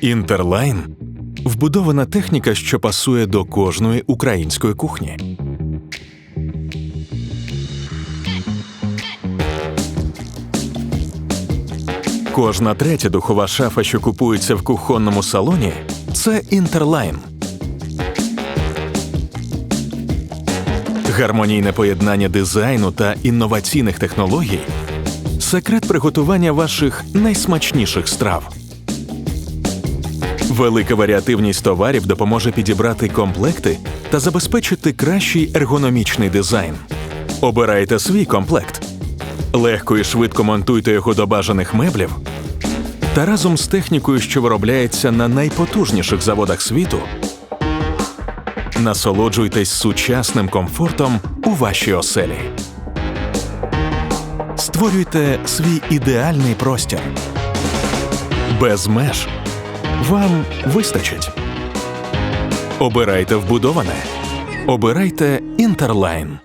Інтерлайн вбудована техніка, що пасує до кожної української кухні. Кожна третя духова шафа, що купується в кухонному салоні, це інтерлайн. Гармонійне поєднання дизайну та інноваційних технологій секрет приготування ваших найсмачніших страв. Велика варіативність товарів допоможе підібрати комплекти та забезпечити кращий ергономічний дизайн. Обирайте свій комплект. Легко і швидко монтуйте його до бажаних меблів. Та разом з технікою, що виробляється на найпотужніших заводах світу, насолоджуйтесь сучасним комфортом у вашій оселі. Створюйте свій ідеальний простір. Без меж вам вистачить. Обирайте вбудоване. Обирайте Інтерлайн.